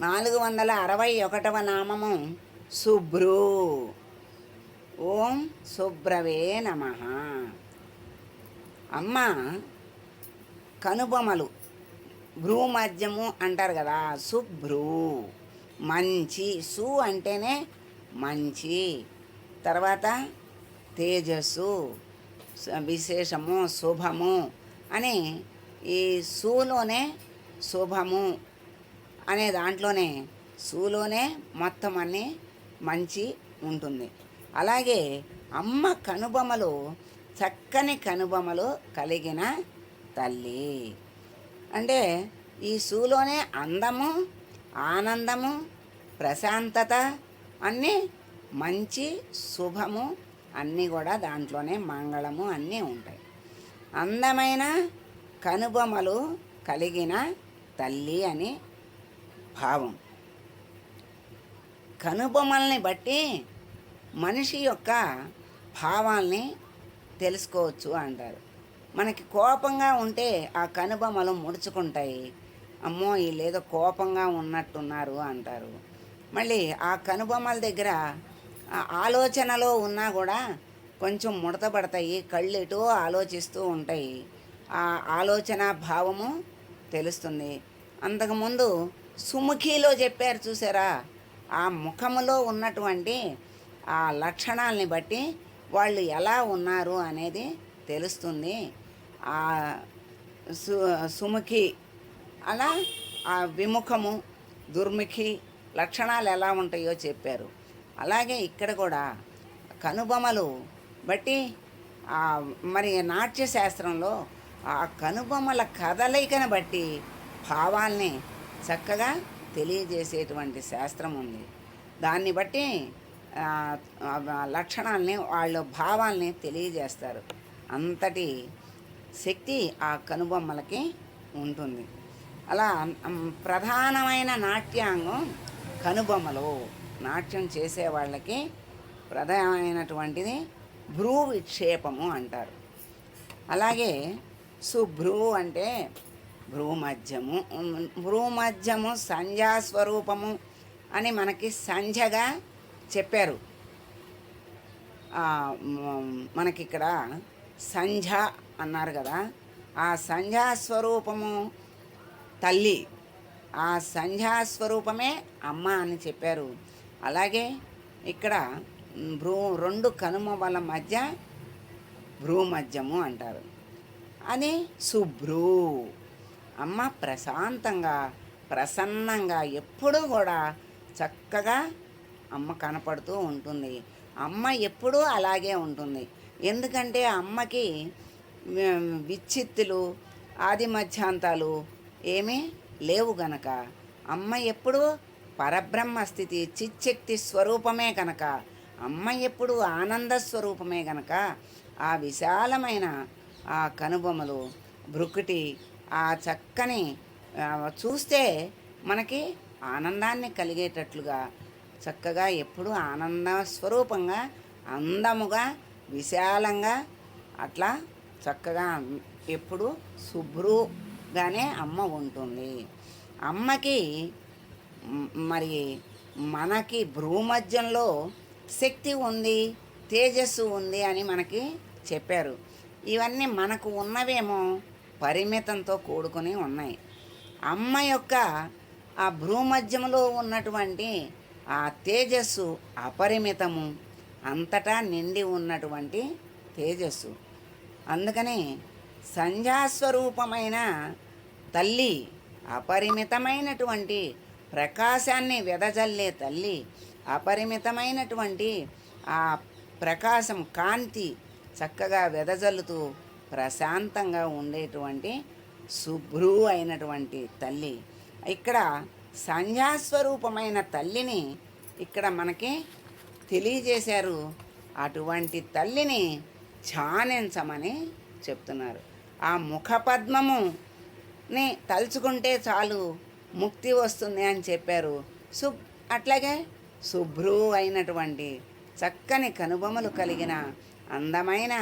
నాలుగు వందల అరవై ఒకటవ నామము శుభ్రు ఓం శుభ్రవే నమ. అమ్మ కనుబొమలు భ్రూమధ్యము అంటారు కదా శుభ్రు మంచి సు అంటేనే మంచి. తర్వాత తేజస్సు విశేషము శుభము అని ఈ సులోనే శుభము అనే దాంట్లోనే సూలోనే మొత్తం అన్ని మంచి ఉంటుంది. అలాగే అమ్మ కనుబొమలు చక్కని కనుబొమలు కలిగిన తల్లి. అంటే ఈ సూలోనే అందము ఆనందము ప్రశాంతత అన్నీ మంచి శుభము అన్నీ కూడా దాంట్లోనే మంగళము అన్నీ ఉంటాయి. అందమైన కనుబొమలు కలిగిన తల్లి అని భావం. కనుబొమ్మల్ని బట్టి మనిషి యొక్క భావాల్ని తెలుసుకోవచ్చు అంటారు. మనకి కోపంగా ఉంటే ఆ కనుబొమ్మలు ముడుచుకుంటాయి. అమ్మో వీళ్ళేదో కోపంగా ఉన్నట్టున్నారు అంటారు. మళ్ళీ ఆ కనుబొమ్మల దగ్గర ఆలోచనలో ఉన్నా కూడా కొంచెం ముడతపడతాయి కళ్ళు ఎటో ఆలోచిస్తూ ఉంటాయి. ఆ ఆలోచన భావము తెలుస్తుంది. అంతకుముందు సుముఖిలో చెప్పారు చూసారా? ఆ ముఖములో ఉన్నటువంటి ఆ లక్షణాలని బట్టి వాళ్ళు ఎలా ఉన్నారు అనేది తెలుస్తుంది. ఆ సు సుముఖి అలా ఆ విముఖము దుర్ముఖి లక్షణాలు ఎలా ఉంటాయో చెప్పారు. అలాగే ఇక్కడ కూడా కనుబొమలు బట్టి ఆ మరి నాట్యశాస్త్రంలో ఆ కనుబొమ్మల కదలికను బట్టి భావాల్ని చక్కగా తెలియజేసేటువంటి శాస్త్రం ఉంది. దాన్ని బట్టి లక్షణాలని వాళ్ళ భావాల్ని తెలియజేస్తారు. అంతటి శక్తి ఆ కనుబొమ్మలకి ఉంటుంది. అలా ప్రధానమైన నాట్యాంగం కనుబొమ్మలు. నాట్యం చేసే వాళ్ళకి ప్రధానమైనటువంటిది భ్రూ విక్షేపము అంటారు. అలాగే సుభ్రూ అంటే భ్రూమధ్యము భ్రూమధ్యము సంధ్యాస్వరూపము అని మనకి సంధ్యగా చెప్పారు. మనకిక్కడ సంధ్య అన్నారు కదా ఆ సంధ్యాస్వరూపము తల్లి ఆ సంధ్యాస్వరూపమే అమ్మ అని చెప్పారు. అలాగే ఇక్కడ భ్రూ రెండు కనుమల మధ్య భ్రూమధ్యము అంటారు. అని శుభ్రూ అమ్మ ప్రశాంతంగా ప్రసన్నంగా ఎప్పుడూ కూడా చక్కగా అమ్మ కనపడుతూ ఉంటుంది. అమ్మ ఎప్పుడూ అలాగే ఉంటుంది. ఎందుకంటే అమ్మకి విచ్ఛిత్తులు విచ్చిత్తులు ఆది మధ్యాంతాలు ఏమీ లేవు గనక. అమ్మ ఎప్పుడూ పరబ్రహ్మ స్థితి చిచ్చక్తి స్వరూపమే కనుక అమ్మ ఎప్పుడు ఆనంద స్వరూపమే గనక. ఆ విశాలమైన ఆ కనుబొమ్మలు భృకుటి ఆ చక్కని చూస్తే మనకి ఆనందాన్ని కలిగేటట్లుగా చక్కగా ఎప్పుడు ఆనంద స్వరూపంగా అందముగా విశాలంగా అట్లా చక్కగా ఎప్పుడు శుభ్రుగానే అమ్మ ఉంటుంది. అమ్మకి మరి మనకి భ్రూమధ్యంలో శక్తి ఉంది తేజస్సు ఉంది అని మనకి చెప్పారు. ఇవన్నీ మనకు ఉన్నవేమో పరిమితంతో కూడుకుని ఉన్నాయి. అమ్మ యొక్క ఆ భ్రూమధ్యంలో ఉన్నటువంటి ఆ తేజస్సు అపరిమితము అంతటా నిండి ఉన్నటువంటి తేజస్సు. అందుకని సంధ్యాస్వరూపమైన తల్లి అపరిమితమైనటువంటి ప్రకాశాన్ని వెదజల్లే తల్లి అపరిమితమైనటువంటి ఆ ప్రకాశం కాంతి చక్కగా వెదజల్లుతూ ప్రశాంతంగా ఉండేటువంటి శుభ్రు అయినటువంటి తల్లి. ఇక్కడ సంధ్యాస్వరూపమైన తల్లిని ఇక్కడ మనకి తెలియజేశారు. అటువంటి తల్లిని ధ్యానించమని చెప్తున్నారు. ఆ ముఖపద్మముని తలుచుకుంటే చాలు ముక్తి వస్తుంది అని చెప్పారు. సు అట్లాగే శుభ్రు అయినటువంటి చక్కని కనుబొమలు కలిగిన అందమైన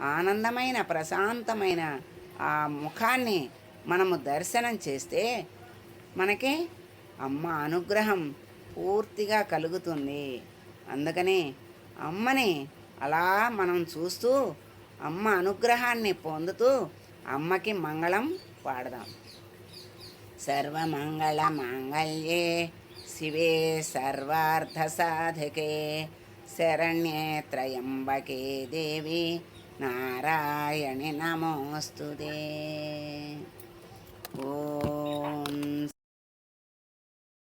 ఆనందమైన ప్రశాంతమైన ఆ ముఖాన్ని మనము దర్శనం చేస్తే మనకి అమ్మ అనుగ్రహం పూర్తిగా కలుగుతుంది. అందుకని అమ్మని అలా మనం చూస్తూ అమ్మ అనుగ్రహాన్ని పొందుతూ అమ్మకి మంగళం పాడదాం. సర్వమంగళ మాంగళ్యే శివే సర్వార్థ సాధకే శరణ్యే త్రయంబకే దేవి നാരായണി നമോസ്തുതേ. ഓം